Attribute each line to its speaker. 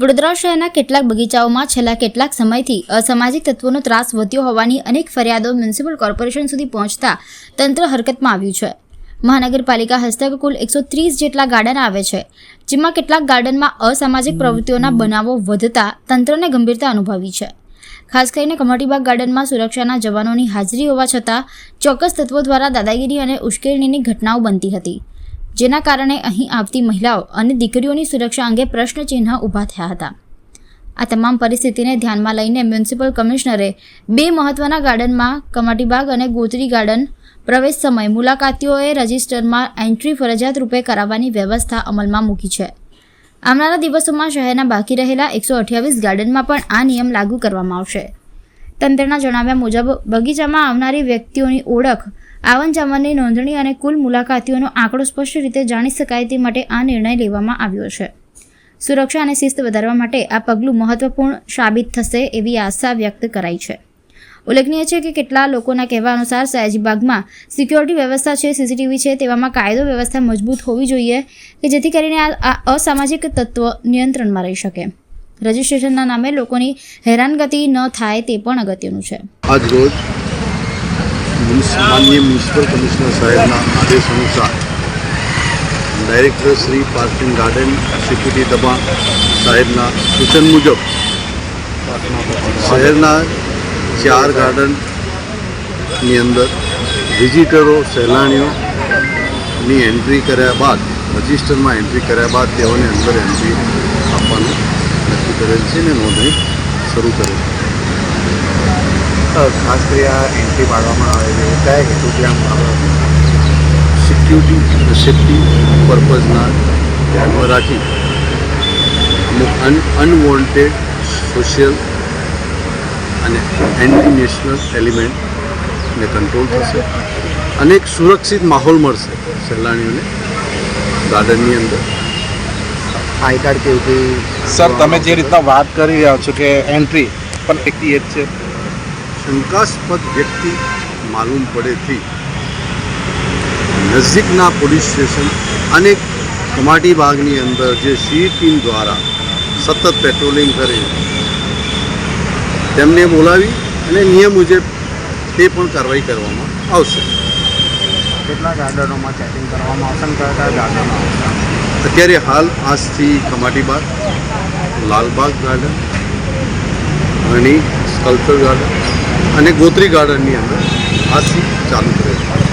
Speaker 1: વડોદરા શહેરના કેટલાક બગીચાઓમાં છેલ્લા કેટલાક સમયથી અસામાજિક તત્વોનો ત્રાસ વધ્યો હોવાની અનેક ફરિયાદો મ્યુનિસિપલ કોર્પોરેશન સુધી પહોંચતા તંત્ર હરકતમાં આવ્યું છે. મહાનગરપાલિકા હસ્તક કુલ એકસો ત્રીસ જેટલા ગાર્ડન આવે છે, જેમાં કેટલાક ગાર્ડનમાં અસામાજિક પ્રવૃત્તિઓના બનાવો વધતા તંત્રને ગંભીરતા અનુભવી છે. ખાસ કરીને કમટીબાગ ગાર્ડનમાં સુરક્ષાના જવાનોની હાજરી હોવા છતાં ચોક્કસ તત્વો દ્વારા દાદાગીરી અને ઉશ્કેરણીની ઘટનાઓ બનતી હતી. જેના કારણે અહીં આવતી મહિલાઓ અને દીકરીઓની સુરક્ષા અંગે પ્રશ્નચિહ્ન ઊભા થયા હતા. આ તમામ પરિસ્થિતિને ધ્યાનમાં લઈને મ્યુનિસિપલ કમિશનરે બે મહત્વના ગાર્ડનમાં કમાટીબાગ અને ગોત્રી ગાર્ડન પ્રવેશ સમય મુલાકાતીઓએ રજિસ્ટરમાં એન્ટ્રી ફરજિયાત રૂપે કરાવવાની વ્યવસ્થા અમલમાં મૂકી છે. આવનારા દિવસોમાં શહેરના બાકી રહેલા એકસો અઠ્યાવીસ ગાર્ડનમાં પણ આ નિયમ લાગુ કરવામાં આવશે. તંત્રના જણાવ્યા મુજબ, બગીચામાં આવનારી વ્યક્તિઓની ઓળખ આવન જાવનની નોંધણી અને કુલ મુલાકાતીઓનો આંકડો સ્પષ્ટ રીતે જાણી શકાય તે માટે આ નિર્ણય લેવામાં આવ્યો છે. સુરક્ષા અને શિસ્ત વધારવા માટે આ પગલું મહત્વપૂર્ણ સાબિત થશે એવી આશા વ્યક્ત કરાઈ છે. ઉલ્લેખનીય છે કે કેટલા લોકોના કહેવા અનુસાર સયાજીબાગમાં સિક્યોરિટી વ્યવસ્થા છે, સીસીટીવી છે, તેવામાં કાયદો વ્યવસ્થા મજબૂત હોવી જોઈએ કે જેથી કરીને આ અસામાજિક તત્વ નિયંત્રણમાં રહી શકે. રજિસ્ટ્રેશનના નામે લોકોની હેરાનગતિ ન થાય તે પણ અગત્યનું છે.
Speaker 2: આજ રોજ માનનીય મ્યુનિસિપલ કમિશનર સાહેબના આદેશ અનુસાર director Shri parking garden security દબાણ સાહેબના સૂચન મુજબ શહેરના ચાર ગાર્ડનની અંદર વિઝિટરો સહેલાણીઓની એન્ટ્રી કર્યા બાદ, રજિસ્ટરમાં એન્ટ્રી કર્યા બાદ તેઓને અંદર એન્ટ્રી આપવાનું નક્કી કરેલ છે અને નોંધણી શરૂ કરેલ છે.
Speaker 3: ખાસ કરી આ એન્ટ્રી પાડવામાં આવે છે. કયા હેતુથી આમ
Speaker 2: સિક્યુરિટી સેફ્ટી પર્પઝના ધ્યાનમાં રાખી અમુક અન અનવોન્ટેડ સોશિયલ અને એન્ટી નેશનલ એલિમેન્ટને કંટ્રોલ થશે અને એક સુરક્ષિત માહોલ મળશે સહેલાણીઓને ગાર્ડનની અંદર.
Speaker 3: આઈ કાર્ડ કેવું
Speaker 4: સર તમે જે રીતના વાત કરી રહ્યા છો કે એન્ટ્રી પણ એકથી એ છે.
Speaker 2: શંકાસ્પદ વ્યક્તિ માલુમ પડેથી નજીકના પોલીસ સ્ટેશન અને કમાટી બાગની અંદર જે સી ટીમ દ્વારા સતત પેટ્રોલિંગ કરી તેમને બોલાવી અને નિયમ મુજબ તે પણ કાર્યવાહી કરવામાં આવશે.
Speaker 3: કેટલા ગાર્ડનોમાં ચેકિંગ કરવામાં આવશે કયા કયા ગાર્ડનો
Speaker 2: અત્યારે હાલ આજથી કમાટી બાગ લાલબાગ ગાર્ડન અણી સ્કલ્પચર ગાર્ડન. અને ગોત્રી ગાર્ડનની અંદર આજથી ચાલુ કરે છે.